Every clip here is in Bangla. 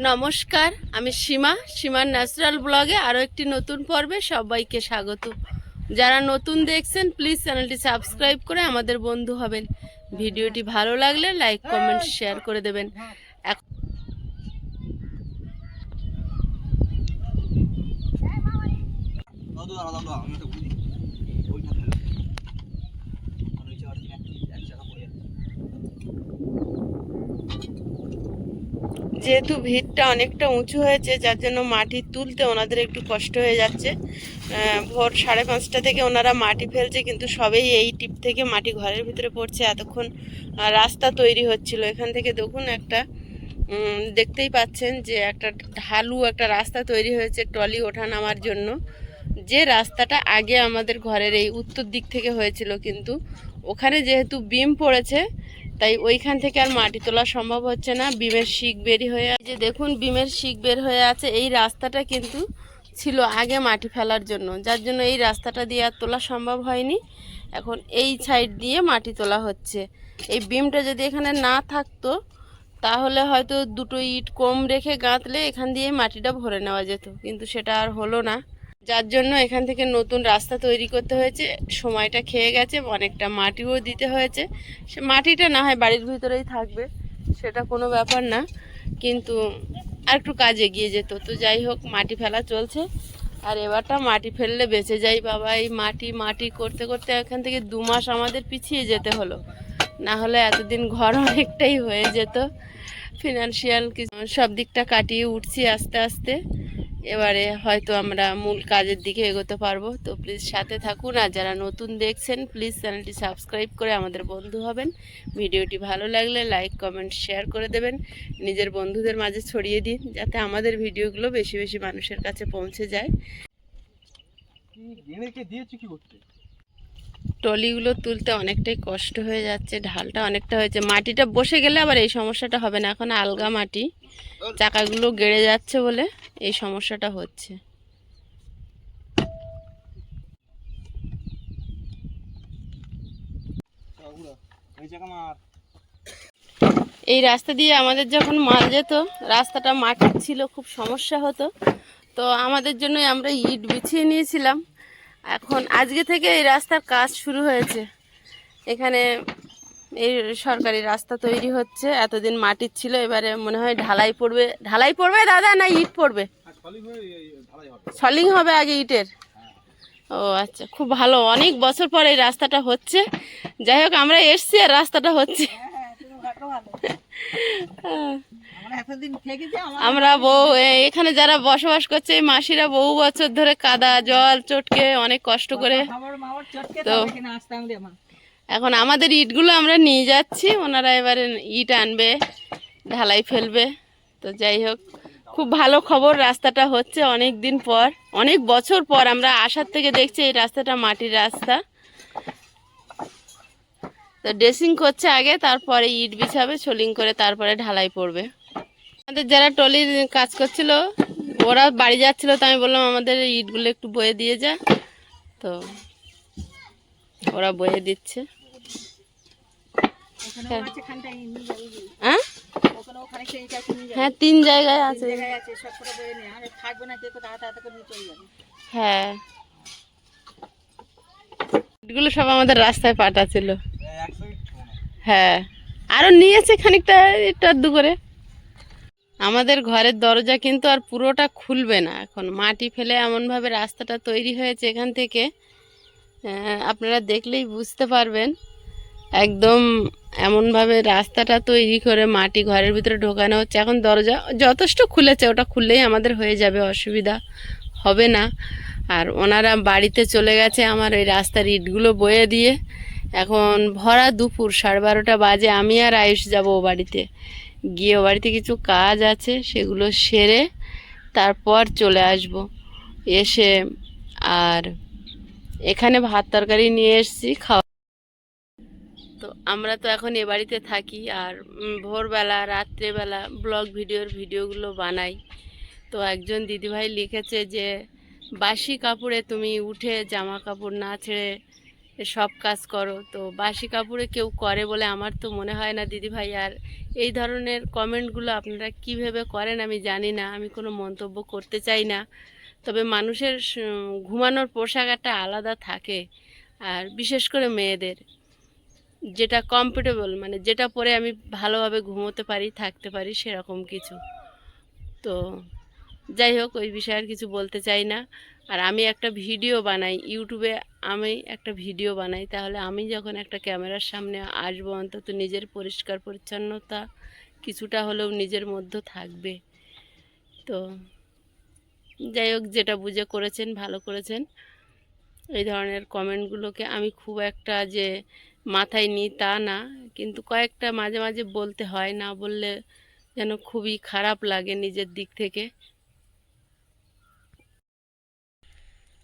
নমস্কার আমি সীমা সীমার ন্যাচারাল ব্লগে আরও একটি নতুন পর্বে সবাইকে স্বাগত। যারা নতুন দেখছেন প্লিজ চ্যানেলটি সাবস্ক্রাইব করে আমাদের বন্ধু হবেন। ভিডিওটি ভালো লাগলে লাইক কমেন্ট শেয়ার করে দেবেন। দাও আমি একটা বুঝি ওইটা ধরো আর ওই জায়গাটা থেকে এক- এক জায়গা পড়ে যাচ্ছে যেহেতু ভিড়টা অনেকটা উঁচু হয়েছে, যার জন্য মাটি তুলতে ওনাদের একটু কষ্ট হয়ে যাচ্ছে। ভোর সাড়ে পাঁচটা থেকে ওনারা মাটি ফেলছে, কিন্তু সবেই এই টিপ থেকে মাটি ঘরের ভিতরে পড়ছে। এতক্ষণ রাস্তা তৈরি হচ্ছিল। এখান থেকে দেখুন একটা দেখতেই পাচ্ছেন যে একটা ঢালু, একটা রাস্তা তৈরি হয়েছে ট্রলি ওঠা নামার জন্য। যে রাস্তাটা আগে আমাদের ঘরের এই উত্তর দিক থেকে হয়েছিল, কিন্তু ওখানে যেহেতু বিম পড়েছে তাই ওইখান থেকে আর মাটি তোলা সম্ভব হচ্ছে না। বিমের শিক বেরি হয়ে যে দেখুন, বিমের শিক বের হয়ে আছে। এই রাস্তাটা কিন্তু ছিল আগে মাটি ফেলার জন্য। যার জন্য এই রাস্তাটা দিয়ে আর তোলা সম্ভব হয়নি। এখন এই সাইড দিয়ে মাটি তোলা হচ্ছে। এই বিমটা যদি এখানে না থাকতো, তাহলে হয়তো দুটো ইট কম রেখে গাঁথলে এখান দিয়ে মাটিটা ভরে নেওয়া যেত। কিন্তু সেটা আর হলো না। যার জন্য এখান থেকে নতুন রাস্তা তৈরি করতে হয়েছে। সময়টা খেয়ে গেছে, অনেকটা মাটিও দিতে হয়েছে। সে মাটিটা না হয় বাড়ির ভিতরেই থাকবে, সেটা কোনো ব্যাপার না। কিন্তু আর একটু কাজ এগিয়ে যেত। তো যাই হোক, মাটি ফেলা চলছে। আর এবারটা মাটি ফেললে বেঁচে যাই বাবা। এই মাটি মাটি করতে করতে এখান থেকে দু মাস আমাদের পিছিয়ে যেতে হলো। না হলে এতদিন ঘর অনেকটাই হয়ে যেত। ফিনান্সিয়াল সব দিকটা কাটিয়ে উঠছি আস্তে আস্তে। এবারে হয়তো আমরা মূল কাজের দিকে এগোতে পারব। তো প্লিজ সাথে থাকুন আর যারা নতুন দেখছেন প্লিজ চ্যানেলটি সাবস্ক্রাইব করে আমাদের বন্ধু হবেন। ভিডিওটি ভালো লাগলে লাইক কমেন্ট শেয়ার করে দেবেন। নিজের বন্ধুদের মাঝে ছড়িয়ে দিন যাতে আমাদের ভিডিওগুলো বেশি বেশি মানুষের কাছে পৌঁছে যায়। কি করতে? টলিগুলো তুলতে অনেকটাই কষ্ট হয়ে যাচ্ছে, ঢালটা অনেকটা হয়েছে। মাটিটা বসে গেলে আবার এই সমস্যাটা হবে না, এখন আলগা মাটি। চাকাগুলো গেড়ে যাচ্ছে বলে এই সমস্যাটা হচ্ছে। এই রাস্তা দিয়ে আমাদের যখন মাল যেত, রাস্তাটা মাটির ছিল, খুব সমস্যা হতো। তো আমাদের জন্যই আমরা ইট বিছিয়ে নিয়েছিলাম। এখন আজকে থেকে এই রাস্তার কাজ শুরু হয়েছে। এখানে এই সরকারি রাস্তা তৈরি হচ্ছে। এতদিন মাটির ছিল এবারে মনে হয় ঢালাই পড়বে। ঢালাই পড়বে দাদা না ইট পড়বে? হয়ে ঢালাই হবে। সলিং হবে আগে ইটের? ও আচ্ছা খুব ভালো। অনেক বছর পর এই রাস্তাটা হচ্ছে। যাই হোক আমরা এসছি আর রাস্তাটা হচ্ছে। হ্যাঁ। আমরা বউ এখানে যারা বসবাস করছে মাসিরা বহু বছর ধরে কাদা জল চটকে অনেক কষ্ট করে। তো- এখানে আমাদের ইটগুলো আমরা নিয়ে যাচ্ছি ওনারা এবারে ইট আনবে ঢালাই ফেলবে। তো যাই হোক খুব ভালো খবর রাস্তাটা হচ্ছে অনেক দিন পর অনেক বছর পর আমরা আসার থেকে দেখছি এই রাস্তাটা মাটির রাস্তা। তো ড্রেসিং করছে আগে তারপরে ইট বিছাবে সোলিং করে তারপরে ঢালাই পড়বে। আমাদের যারা টলির কাজ করছিল ওরা বাড়ি যাচ্ছিল তো আমি বললাম আমাদের ইটগুলো একটু বয়ে দিয়ে যা। তো ওরা বয়ে দিচ্ছে। হ্যাঁ। হ্যাঁ হ্যাঁ তিন জায়গায় আছে। আর হ্যাঁ। ইটগুলো সব আমাদের রাস্তায় ছোঁয়া না। হ্যাঁ আরও নিয়েছে খানিকটা একটু আধটু করে। আমাদের ঘরের দরজা কিন্তু আর পুরোটা খুলবে না এখন। মাটি ফেলে এমনভাবে রাস্তাটা তৈরি হয়েছে এখান থেকে। আপনারা দেখলেই বুঝতে পারবেন। একদম এমনভাবে রাস্তাটা তৈরি করে মাটি ঘরের ভিতরে ঢোকানো হচ্ছে। এখন দরজা যথেষ্ট খুলেছে, ওটা খুললেই আমাদের হয়ে যাবে, অসুবিধা হবে না। আর ওনারা বাড়িতে চলে গেছে আমার ওই রাস্তার ইটগুলো বয়ে দিয়ে। এখন ভরা দুপুর, সাড়ে বারোটা বাজে, আমি আর আয়ুষ যাব ও বাড়িতে। গিয়ে বাড়িতে কিছু কাজ আছে, সেগুলো সেরে তারপর চলে আসব। এসে আর এখানে ভাত তরকারি নিয়ে এসেছি, খাওয়া তো আমরা তো এখন এ বাড়িতে থাকি আর ভোরবেলা, রাত্রেবেলা ব্লগ ভিডিওর ভিডিওগুলো বানাই। তো একজন দিদিভাই লিখেছে যে, বাসি কাপড়ে তুমি উঠে জামা কাপড় না ছেড়ে সব কাজ করো। তো বাসি কাপড়ে কেউ করে বলে আমার তো মনে হয় না দিদি ভাই। আর এই ধরনের কমেন্টগুলো আপনারা কীভাবে করেন আমি জানি না। আমি কোনো মন্তব্য করতে চাই না। তবে মানুষের ঘুমানোর পোশাক একটা আলাদা থাকে। আর বিশেষ করে মেয়েদের। যেটা কমফোর্টেবল মানে যেটা পরে আমি ভালোভাবে ঘুমোতে পারি, থাকতে পারি, সেরকম কিছু। তো যাই হোক, ওই বিষয়ে আর কিছু বলতে চাই না। আর আমি একটা ভিডিও বানাই ইউটিউবে আমি একটা ভিডিও বানাই, তাহলে আমি যখন একটা ক্যামেরার সামনে আসব অন্তত নিজের পরিষ্কার পরিচ্ছন্নতা কিছুটা হলেও নিজের মধ্যে থাকবে। তো যাই হোক, যেটা বুঝে করেছেন, ভালো করেছেন। এই ধরনের কমেন্টগুলোকে আমি খুব একটা যে মাথায় নিই তা না, কিন্তু কয়েকটা মাঝে মাঝে বলতে হয়, না বললে যেন খুবই খারাপ লাগে নিজের দিক থেকে।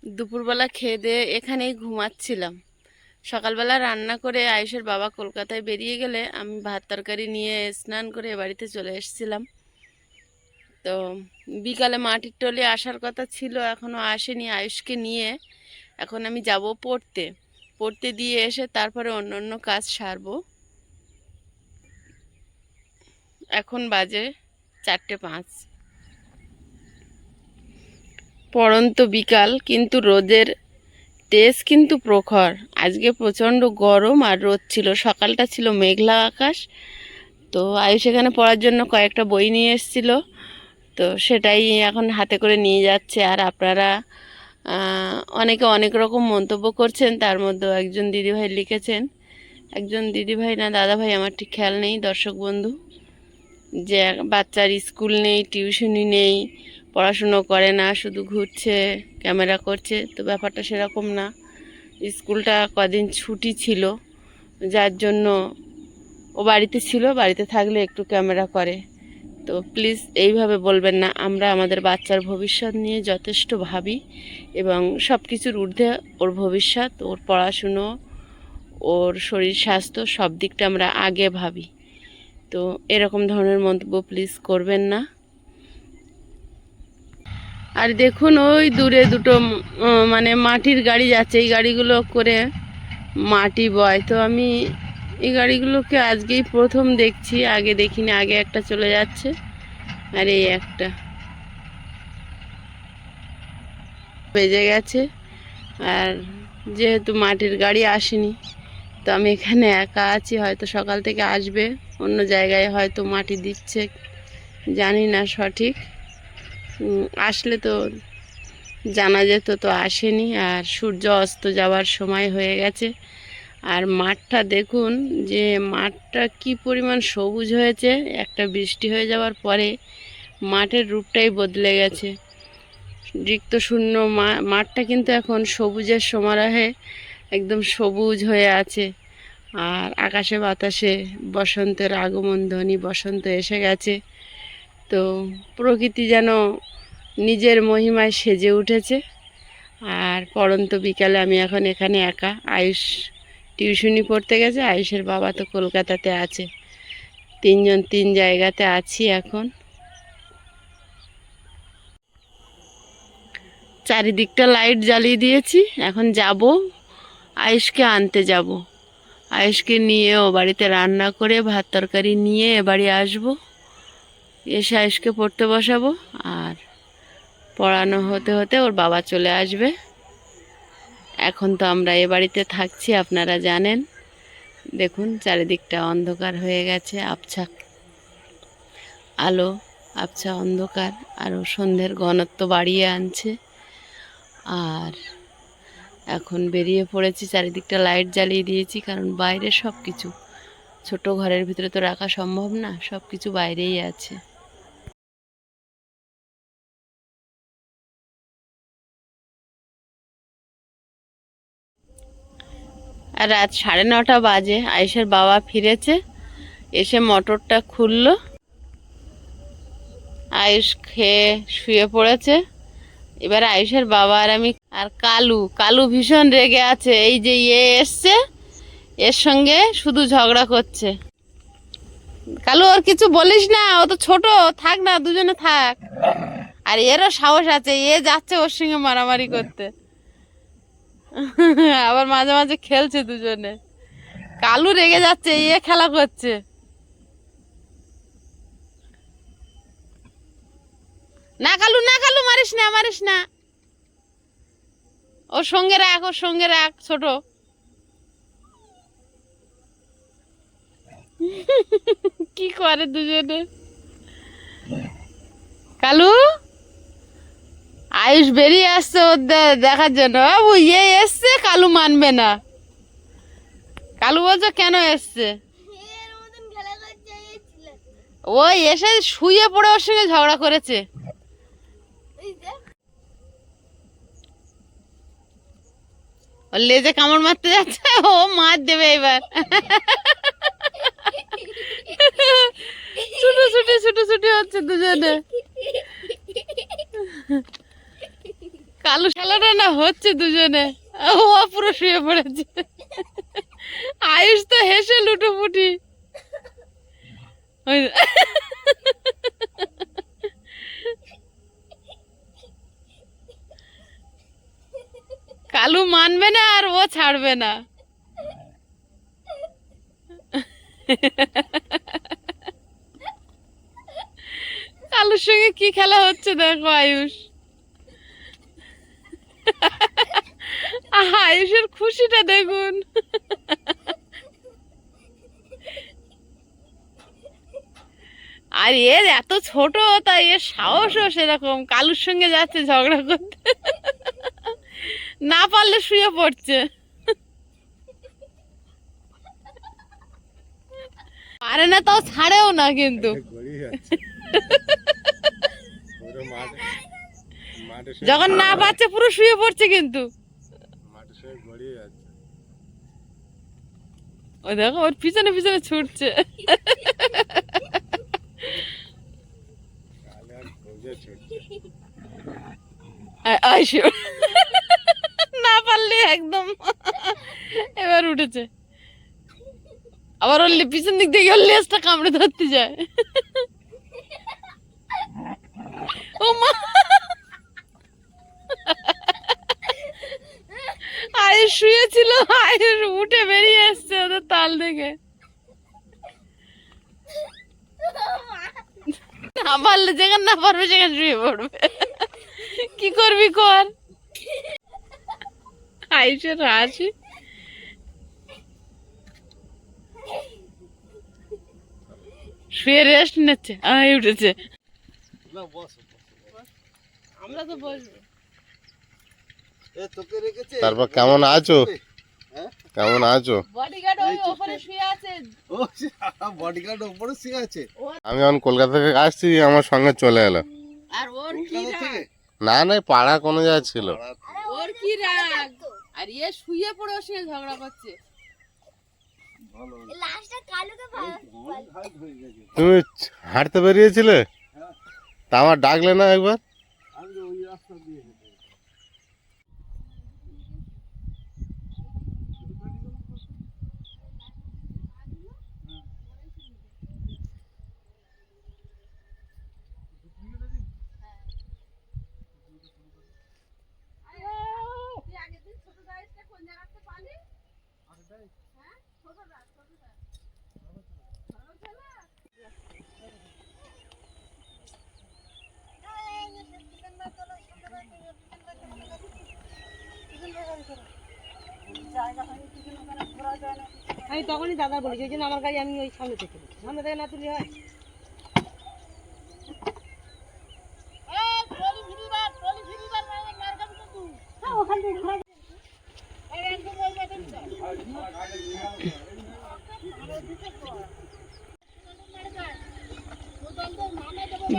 দুপুরবেলা খেয়ে দিয়ে এখানেই ঘুমাচ্ছিলাম। সকালবেলা রান্না করে আয়ুষের বাবা কলকাতায় বেরিয়ে গেলে আমি ভাত তরকারি নিয়ে স্নান করে বাড়িতে চলে এসেছিলাম। তো বিকালে মাটির টলে আসার কথা ছিল এখনও আসেনি আয়ুষকে নিয়ে। এখন আমি যাব পড়তে। পড়তে দিয়ে এসে তারপরে অন্য অন্য কাজ সারবো। এখন বাজে চারটে পাঁচ। পড়ন্ত বিকাল, কিন্তু রোদের তেজ কিন্তু প্রখর। আজকে প্রচণ্ড গরম আর রোদ ছিল, সকালটা ছিল মেঘলা আকাশ। তো আয়ুষ এখানে পড়ার জন্য কয়েকটা বই নিয়ে এসেছিল। তো সেটাই এখন হাতে করে নিয়ে যাচ্ছে। আর আপনারা অনেকে অনেক রকম মন্তব্য করছেন, তার মধ্যেও একজন দিদিভাই লিখেছেন। একজন দিদিভাই না, দাদাভাই, আমার ঠিক খেয়াল নেই, দর্শক বন্ধু। যে বাচ্চার স্কুল নেই টিউশনি নেই পড়াশুনো করে না, শুধু ঘুরছে, ক্যামেরা করছে, তো ব্যাপারটা সেরকম না। স্কুলটা কদিন ছুটি ছিল, যার জন্য ও বাড়িতে ছিল, বাড়িতে থাকলে একটু ক্যামেরা করে। তো প্লিজ এইভাবে বলবেন না, আমরা আমাদের বাচ্চার ভবিষ্যৎ নিয়ে যথেষ্ট ভাবি এবং সব কিছুর ঊর্ধ্বে ওর ভবিষ্যৎ, ওর পড়াশুনো, ওর শরীর স্বাস্থ্য, সব দিকটা আমরা আগে ভাবি। তো এরকম ধরনের মন্তব্য প্লিজ করবেন না। আর দেখুন, ওই দূরে দুটো মানে মাটির গাড়ি যাচ্ছে। এই গাড়িগুলো করে মাটি বয়। তো আমি এই গাড়িগুলোকে আজকেই প্রথম দেখছি, আগে দেখিনি, আগে একটা চলে যাচ্ছে। আর এই একটা বেজে গেছে। আর যেহেতু মাটির গাড়ি আসেনি, তো আমি এখানে একা আছি। হয়তো সকাল থেকে আসবে, অন্য জায়গায় হয়তো মাটি দিচ্ছে, জানি না সঠিক। আসলে তো জানা যেত তো আসেনি, আর সূর্য অস্ত যাওয়ার সময় হয়ে গেছে। আর মাঠটা দেখুন, যে মাঠটা কি পরিমাণ সবুজ হয়েছে, একটা বৃষ্টি হয়ে যাওয়ার পরে মাঠের রূপটাই বদলে গেছে। রিক্ত শূন্য মাঠটা কিন্তু এখন সবুজের সমারোহে একদম সবুজ হয়ে আছে। আর আকাশে বাতাসে বসন্তের আগমন, ধ্বনি বসন্ত এসে গেছে। তো প্রকৃতি যেন নিজের মহিমায় সেজে উঠেছে। আর পড়ন্ত বিকালে আমি এখন এখানে একা। আয়ুষ টিউশনি পড়তে গেছে। আয়ুষের বাবা তো কলকাতাতে আছে। তিনজন তিন জায়গাতে আছি এখন। চারিদিকটা লাইট জ্বালিয়ে দিয়েছি। এখন যাব। আয়ুষকে আনতে যাব। আয়ুষকে নিয়ে ও বাড়িতে রান্না করে, ভাত তরকারি নিয়ে এ বাড়ি আসব। এসে আয়ুষকে পড়তে বসাবো আর পড়ানো হতে হতে ওর বাবা চলে আসবে। এখন তো আমরা এ বাড়িতে থাকছি, আপনারা জানেন। দেখুন, চারিদিকটা অন্ধকার হয়ে গেছে, আবছা আলো, আবছা অন্ধকার আরও সন্ধ্যের ঘনত্ব বাড়িয়ে আনছে। আর এখন বেরিয়ে পড়েছি, চারিদিকটা লাইট জ্বালিয়ে দিয়েছি, কারণ বাইরে সব কিছু ছোট ঘরের ভিতরে তো রাখা সম্ভব না সব কিছু বাইরেই আছে। আর রাত সাড়ে নটা বাজে, আয়েশের বাবা ফিরেছে, এসে মোটরটা খুললো। আয়ুষ খেয়ে শুয়ে পড়েছে। এবার আয়ুষের বাবা আর আমি আর কালু কালু ভীষণ রেগে আছে, এই যে ইয়ে এসছে, এর সঙ্গে শুধু ঝগড়া করছে। কালু, ওর কিছু বলিস না, ও তো ছোট, থাক না, দুজনে থাক। আর এরও সাহস আছে, এ যাচ্ছে ওর সঙ্গে মারামারি করতে। আবার মাঝে মাঝে খেলছে দুজনে। কালু রেগে যাচ্ছে ইয়ে খেলা করছে। না কালু না কালু, মারিস না মারিস না। ওর সঙ্গে রাখ, ওর সঙ্গে রাখ, ছোট। কি করে দুজনে? কালু? আয়ুষ বেরিয়ে আসছে ওর দেখার জন্য। বাবু ইয়ে এসছে, কালু মানবে না। কালু বলছো, কেন এসছে? ও এসে শুয়ে পড়ে ওর সঙ্গে ঝগড়া করেছে। ওর লেজে কামড় মারতে যাচ্ছে, ও মার দেবে এবার। ছুটো ছুটি ছুটো ছুটি হচ্ছে দুজনে। কালু খেলাটা না হচ্ছে দুজনে? ও পুরো শুয়ে পড়েছে। আয়ুষ তো হেসে লুটোপুটি। কালু মানবে না আর ও ছাড়বে না। কালুর সঙ্গে কি খেলা হচ্ছে দেখো, আয়ুষ? আয়ুষের খুশিটা দেখুন। আর এর এত ছোট তাই এর সাহসও সেরকম। কালুর সঙ্গে যাচ্ছে ঝগড়া করতে। না পারলে শুয়ে পড়ছে। পারে না তাও ছাড়েও না কিন্তু। যখন না পাচ্ছে পুরো শুয়ে পড়ছে কিন্তু মাঠে সে গড়িয়ে যাচ্ছে ওই দেখো, ওর পিছনে পিছনে ছুটছে। না পারলে একদম। এবার উঠেছে। আবার ওর পিছন দিক থেকে ওর লেজটা কামড়ে ধরতে যায়। ও মা। আয়ুষ শুয়েছিল আয়ুষ উঠে বেরিয়ে এসছে ওদের তাল থেকে না পারলে যেখানে না পারবে সেখানে শুয়ে পড়বে। কি করবি কর। আয়ুষের হাসি শুয়ে রেস্ট নিচ্ছে আয় উঠেছে। আমরা তো বসবো। তারপর কেমন আছো? হ্যাঁ? কেমন আছো? বডিগার্ড ওই ওপরে শুয়ে আছে। ও বডিগার্ড উপরে শুয়ে আছে? আমি এখন কলকাতা থেকে আসছি আমার সঙ্গে চলে এলো। আর ওর কি কলকাতা থেকে? রাগ না না পাড়া কোনো যা ছিল। ওর কি রাগ? আর ইয়ে শুয়ে পড়ে ওর সঙ্গে ঝগড়া করছে। তুমি হাঁটতে বেরিয়েছিলে? তা আমার ডাকলে না একবার? আমি তখনই দাদা বলেছি, ওই জন্য আমার গাড়ি আমি ওই সামনে থেকে সামনে থেকে না তুলি হয়?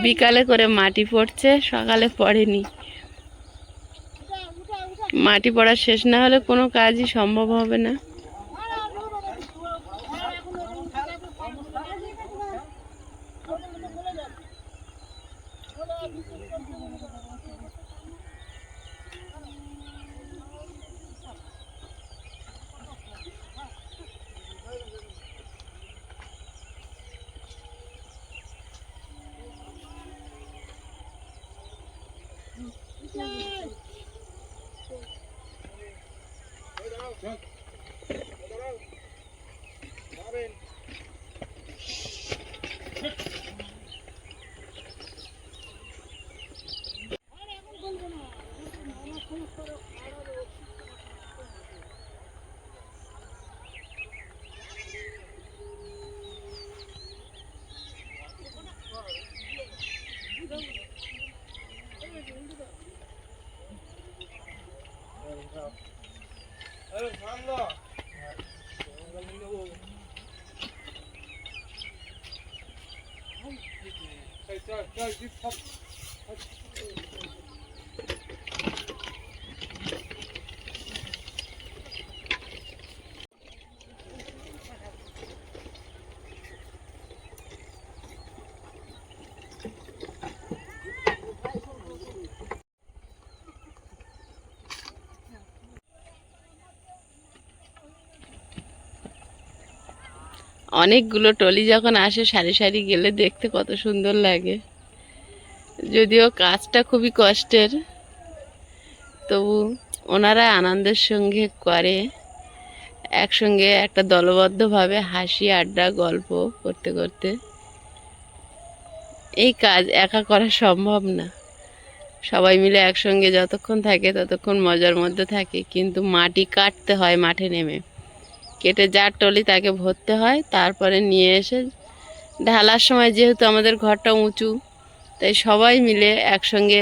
বিকালে করে মাটি পড়ছে, সকালে পড়েনি। মাটি পড়া শেষ না হলে কোনো কাজই সম্ভব হবে না। অনেকগুলো টলি যখন আসে সারি সারি গেলে দেখতে কত সুন্দর লাগে। যদিও কাজটা খুবই কষ্টের, তবু ওনারা আনন্দের সঙ্গে করে, একসঙ্গে একটা দলবদ্ধভাবে হাসি, আড্ডা, গল্প করতে করতে। এই কাজ একা করা সম্ভব না। সবাই মিলে একসঙ্গে যতক্ষণ থাকে ততক্ষণ মজার মধ্যে থাকে, কিন্তু মাটি কাটতে হয় মাঠে নেমে। কেটে যার টলি তাকে ভরতে হয়, তারপরে নিয়ে এসে ঢালার সময় যেহেতু আমাদের ঘরটা উঁচু তাই সবাই মিলে একসঙ্গে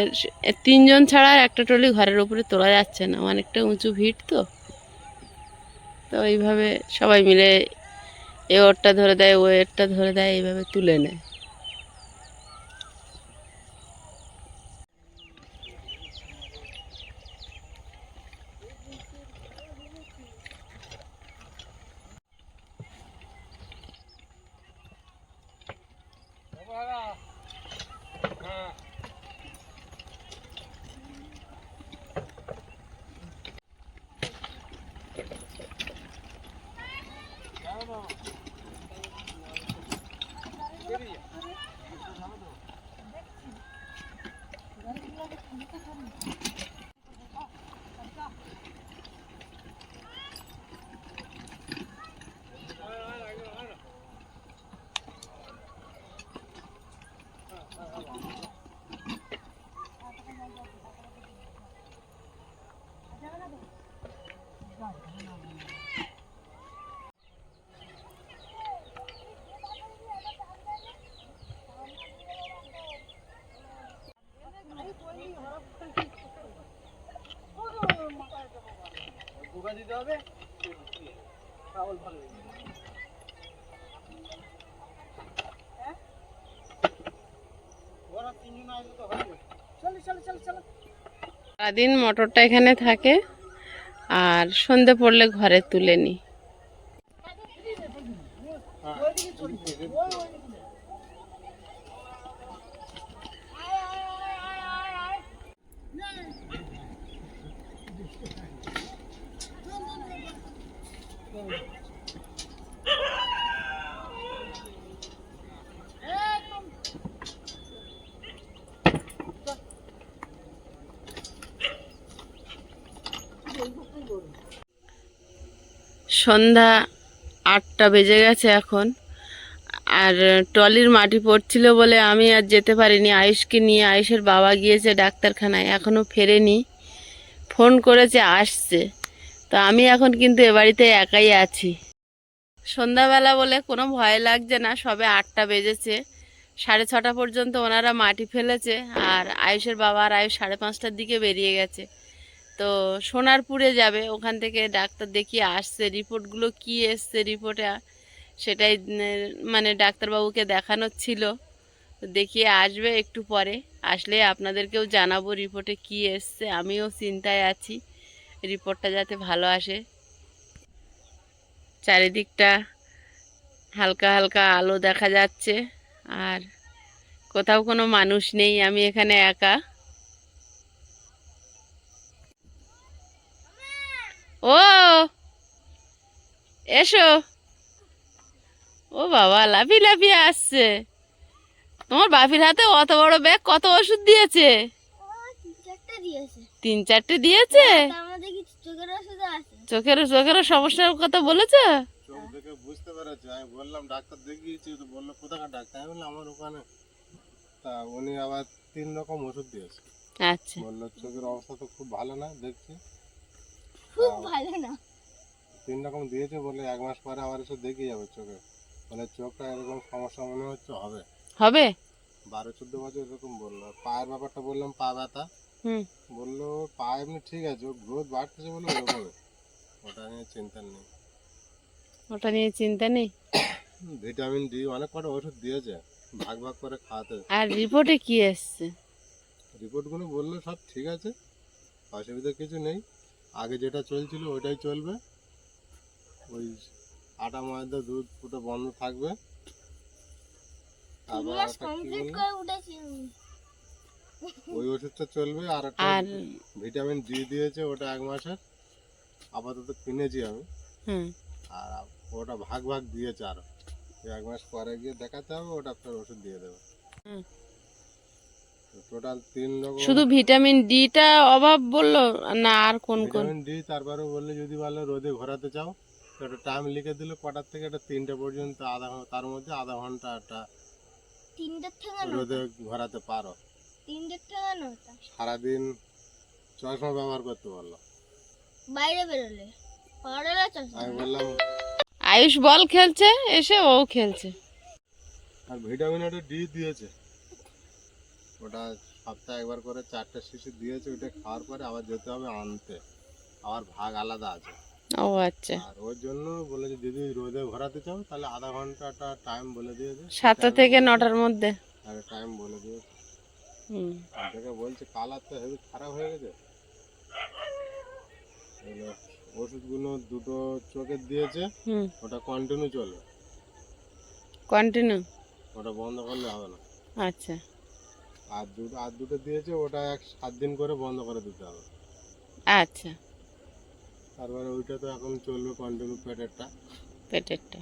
তিনজন ছাড়া একটা টলি ঘরের উপরে তোলা যাচ্ছে না। অনেকটা উঁচু ভিড় তো। তো এইভাবে সবাই মিলে এ ওরটা ধরে দেয়, ও এরটা ধরে দেয়, এইভাবে তুলে নেয়। দিতে হবে। চাউল ভালো লাগবে ওরা তিনজন আসলে তো হবে চলো চলো চলো চলো। সারাদিন মোটরটা এখানে থাকে আর সন্ধে পড়লে ঘরে তুলে নিই সন্ধ্যা আটটা বেজে গেছে এখন। আর টলির মাটি পড়ছিল বলে আমি আর যেতে পারিনি। আয়ুষকে নিয়ে আয়ুষের বাবা গিয়েছে ডাক্তারখানায় এখনও ফেরেনি। ফোন করেছে, আসছে। তো আমি এখন কিন্তু এ বাড়িতে একাই আছি। সন্ধ্যাবেলা বলে কোনো ভয় লাগছে না, সবে আটটা বেজেছে। সাড়ে ছটা পর্যন্ত ওনারা মাটি ফেলেছে আর আয়ুষের বাবা আর আয়ুষ সাড়ে পাঁচটার দিকে বেরিয়ে গেছে। তো সোনারপুরে যাবে, ওখান থেকে ডাক্তার দেখিয়ে আসছে, রিপোর্টগুলো কি এসছে রিপোর্টে, সেটাই মানে ডাক্তারবাবুকে দেখানোর ছিল। দেখিয়ে আসবে একটু পরে, আসলে আপনাদেরকেও জানাব রিপোর্টে কি এসছে, আমিও চিন্তায় আছি, রিপোর্টটা যাতে ভালো আসে। চারিদিকটা হালকা হালকা আলো দেখা যাচ্ছে, আর কোথাও কোনো মানুষ নেই, আমি এখানে একা। ও এসো। ও বাবা লাফি লাফিয়ে আসছে। তোমার বাপির হাতে অত বড় ব্যাগ কত ওষুধ দিয়েছে? তিন চারটে দিয়েছে? চোখের চোখের সমস্যার কথা বলেছে? বুঝতে পেরেছি। আমি বললাম ডাক্তার দেখিয়েছি। তো বলল কোথাকার ডাক্তার? আমি বললাম আমার ওখানে। তা উনি আবার তিন রকম ওষুধ দিয়েছে। আচ্ছা। বলল চোখের অবস্থা তো খুব ভালো না দেখছি। খুব ভালো না। তিন রকম দিয়েছে বলে এক মাস পরে আবার এসে দেখিয়ে যাবে চোখে। মানে চোখটা এরকম সমস্যা মনে হচ্ছে হবে। হবে? বারো চোদ্দ বছর এরকম বলল। পায়ের ব্যাপারটা বললাম পা ব্যথা। হুম। বলল পা এমনি ঠিক আছে গ্রোথ বাড়তেছে বলে ওরকমই ওটা নিয়ে চিন্তা নেই। ওটা নিয়ে চিন্তা নেই? ভিটামিন ডি অনেক কটা ওষুধ দিয়েছে। ভাগ ভাগ করে খাওয়াতে। আর রিপোর্টে কি এসছে? রিপোর্টগুলো বলল সব ঠিক আছে অসুবিধা কিছু নেই। আগে যেটা চলছিল ওইটাই চলবে। ওই আটা ময়দা দুধ পুরো বন্ধ থাকবে? ওই ওষুধটা চলবে আর একটা ভিটামিন ডি দিয়েছে ওটা এক মাসের। আপাতত কিনেছি আমি। হুম। আর ওটা ভাগ ভাগ দিয়েছে আরও। এক মাস পরে গিয়ে দেখাতে হবে ওটা ফের ওষুধ দিয়ে দেবে। হুম। টোটাল তিন রকম শুধু ভিটামিন ডিটা অভাব বলল না আর কোন কোন? ভিটামিন ডি তারপরে বললে যদি ভালো রোদে ঘোরাতে চাও তো একটা টাইম লিখে দিলে কটার থেকে একটা তিনটে পর্যন্ত আধা ঘণ্টা তার মধ্যে আধা ঘণ্টা একটা তিনটের থেকে রোদে ঘোরাতে পারো। তিনটের থেকে নটা সারাদিন চশমা ব্যবহার করতে পারল বাইরে বেরোলে? পড়ালে চশমা? আমি বললাম আয়ুষ বল খেলছে এসে ও খেলছে। আর ভিটামিন একটা ডি দিয়েছে। ওটা সপ্তাহে একবার করে চারটে শিশু দিয়েছে ওইটা খাওয়ার পরে আবার যেতে হবে আনতে। আবার ভাগ আলাদা আছে। ও আচ্ছা। আর ওর জন্য বলেছে যদি রোদে ঘোরাতে চাও? তাহলে আধা ঘন্টাটা টাইম বলে দিয়েছে। সাতটা থেকে নটার মধ্যে। আর টাইম বলে দিয়েছে। হুম। দেখে বলছে কালার তো হেভি খারাপ হয়ে গেছে। ওষুধগুলো দুটো চোখের দিয়েছে হুম। ওটা কন্টিনিউ চলবে কন্টিনিউ ওটা বন্ধ করলে হবে না। আচ্ছা। আর দুটো আর দুটো দিয়েছে ওটা এক সাত দিন করে বন্ধ করে দিতে হবে। আচ্ছা। তারপরে ওইটা তো এখন চলবে কন্টিনিউ পেটেরটা। পেটেরটা।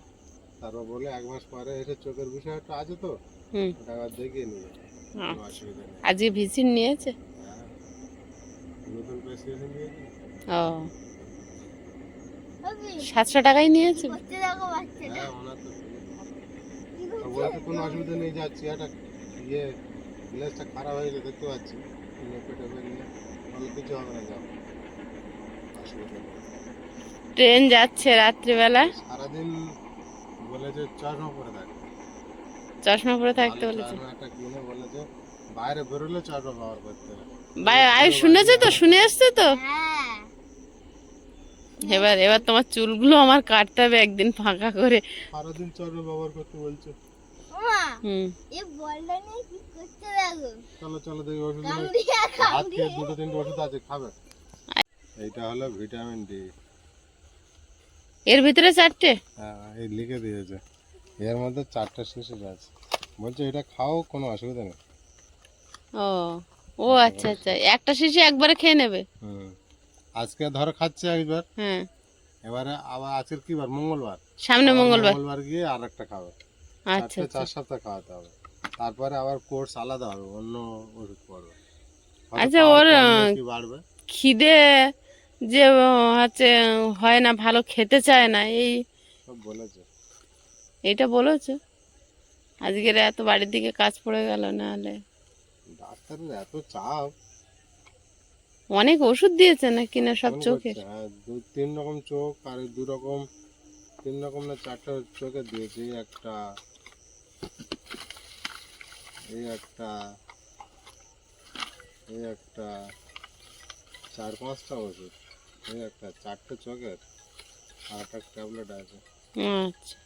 তারপর বলে এক মাস পরে এসে চোখের বিষয় বিষয়টা আছে তো হুম। ওটা আবার দেখিয়ে নিয়ে আচ্ছা। অসুবিধা নেই। আজকে ভিজিট নিয়েছে? হ্যাঁ। নতুন প্রেসক্রিপশন দিয়েছি। ও। সাতশো টাকাই নিয়েছে? হ্যাঁ ওনার তো তো কোনো অসুবিধা নেই যাচ্ছি একটা ইয়ে গ্লাসটা খারাপ হয়ে গেছে দেখতে পাচ্ছি। নিয়ে পেটে বেরিয়ে বলে কিছু হবে না যাও। ট্রেন যাচ্ছে রাত্রিবেলা। সারাদিন বলেছে চশমা পরে থাকবে চশমা পরে থাকতে বলেছে। একটা কিনে বলেছে বাইরে বেরোলে চশমা ব্যবহার করতে হবে। ভাই আয়ুষ শুনেছে তো শুনে এসছে তো? হ্যাঁ। এবার এবার তোমার চুলগুলো আমার কাটতে হবে একদিন ফাঁকা করে। সারাদিন চশমা ব্যবহার করতে বলছে। হুম। এ বলটা নিয়ে কি করতে দেখো? চলো চলো দেখি ওষুধ কামড়িয়া হাত কামড়িয়া খেয়ে দুটো তিনটে ওষুধ আছে খাবে? এইটা হলো ভিটামিন ডি। এর ভিতরে চারটে? হ্যাঁ এই লিখে দিয়েছে। এর মধ্যে চারটা শিশু আছে। বলছে এটা খাও কোনো অসুবিধা নেই। ও ও আচ্ছা আচ্ছা। একটা শিশু একবারে খেয়ে নেবে? হুম। আজকে ধরো খাচ্ছে একবার। হ্যাঁ। এবারে আবার আজকের কি বার? মঙ্গলবার। সামনে মঙ্গলবার। মঙ্গলবার গিয়ে আর একটা খাবে। আচ্ছা আচ্ছা। চার সপ্তাহ খাওয়াতে হবে। তারপরে আবার কোর্স আলাদা হবে অন্য ওষুধ পড়বে। আচ্ছা, ওর, বাড়বে। খিদে যে হচ্ছে হয় না ভালো খেতে চায় না এই বলেছে। এইটা বলেছ? আজকের এত বাড়ির দিকে কাজ পড়ে গেল নাহলে ডাক্তারের এত চাপ। অনেক ওষুধ দিয়েছে না কিনা সব চোখে? হ্যাঁ দু তিন রকম চোখ আর দু রকম তিন রকম না চারটা চোখে দিয়েছে একটা এই একটা এই একটা চার পাঁচটা ওষুধ এই একটা চারটে চোখের আর একটা ট্যাবলেট আছে আচ্ছা